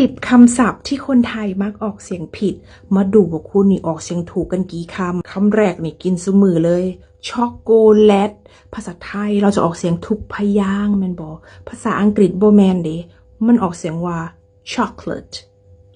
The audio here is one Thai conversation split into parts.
สิบคำศัพท์ที่คนไทยมักออกเสียงผิด มาดูว่าคุณนี่ออกเสียงถูกกันกี่คำ คำแรกนี่กินสมือเลย ช็อกโกแลต ภาษาไทยเราจะออกเสียงทุกพยางแมนบอภาษาอังกฤษโบแมนเดมันออกเสียงว่า chocolate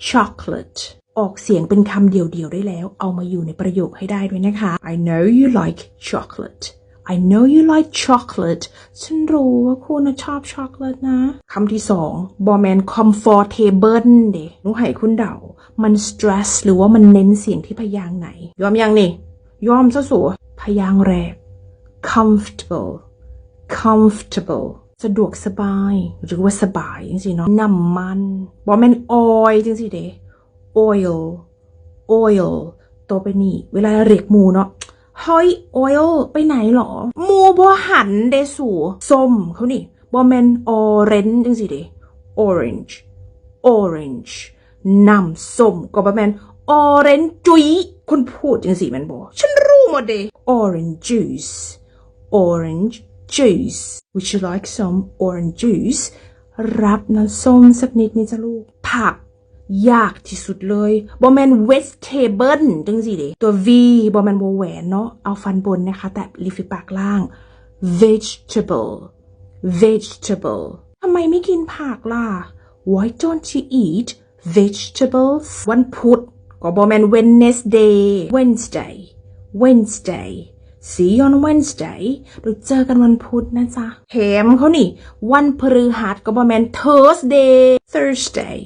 chocolate ออกเสียงเป็นคำเดียวๆได้แล้ว เอามาอยู่ในประโยคให้ได้ด้วยนะคะ I know you like chocolate I know you like chocolate ฉันรู้ว่าคุณชอบช็อกโกแลตนะ คำที่สอง บอแมน comfortable เดหนูให้คุณเดา มัน stress หรือว่ามันเน้นเสียงที่พยางค์ไหน ยอมยังนี่ ยอมซะสัวพยางค์แรก comfortable comfortable สะดวกสบาย หรือว่าสบายจริงๆเนาะน้ำมัน บอแมน oil จริงๆเด oil oil ตัวไปนี่ เวลาเรียกหมูเนาะ เฮ้ย oil ไปไหนหรอมูบ่หันเดสูส้มเขานี่บอแมน orange จังสิเด orange orange น้ำส้มก็บอแมน orange จุยคนพูดจังสิแมันบอกฉันรู้หมดเด orange juice orange juice would you like some orange juice รับน้ำส้มสักนิดนี่จ้ะลูก ผัก ยากที่สุดเลยบอแมน vegetable จังสิเดตัว V บอแมนวอแหวนเนาะเอาฟันบนนะคะ แต่ริมฝีปากล่าง vegetable vegetable ทำไมไม่กินผักล่ะ why don't you eat vegetables วันพุธก็บอแมน Wednesday Wednesday Wednesday see you on Wednesday เราเจอกันวันพุธนะจ๊ะแถมเขานี่ วันพฤหัสก็บอแมน Thursday Thursday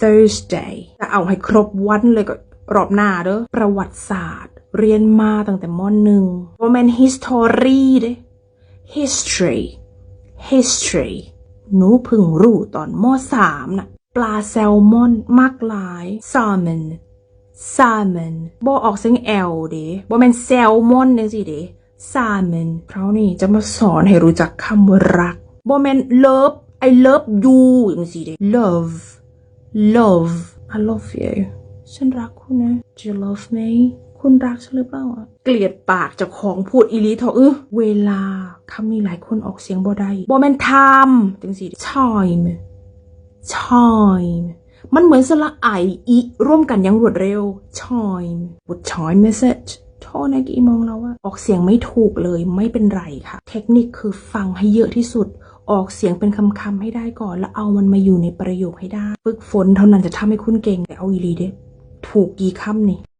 Thursday จะเอาให้ครบวันเลยก็รอบหน้าเด้อประวัติศาสตร์ เรียนมาตั้งแต่มหนึ่งบอแมน history เด้ history history หนูพึ่งรู้ตอนมสามน่ะ ปลาแซลมอนมากหลาย salmon salmon บอออกเสียง L เด้บอแมนแซลมอนจังสิเด้ salmon เขานี่จะมาสอนให้รู้จักคำว่ารักบอแมน love I love you จังสิเด้ love love I love you ฉันรักคุณนะ Do you love me คุณรักฉันหรือเปล่าอะเกลียดปากจากของพูดอีลีเถอเออเวลาคำนี้หลายคนออกเสียงบ่ได้บ่แม่น time จังสิ time time มันเหมือนสระไออีร่วมกันอยังรวดเร็ว time what time is it โทษนะกี่โมงแล้วอะออกเสียงไม่ถูกเลยไม่เป็นไรค่ะ เทคนิคคือฟังให้เยอะที่สุด ออกเสียงเป็นคำคำให้ได้ก่อน แล้วเอามันมาอยู่ในประโยคให้ได้ ฝึกฝนเท่านั้นจะทำให้คุณเก่งแต่เอาอีลีเด้ถูกกี่คำนี่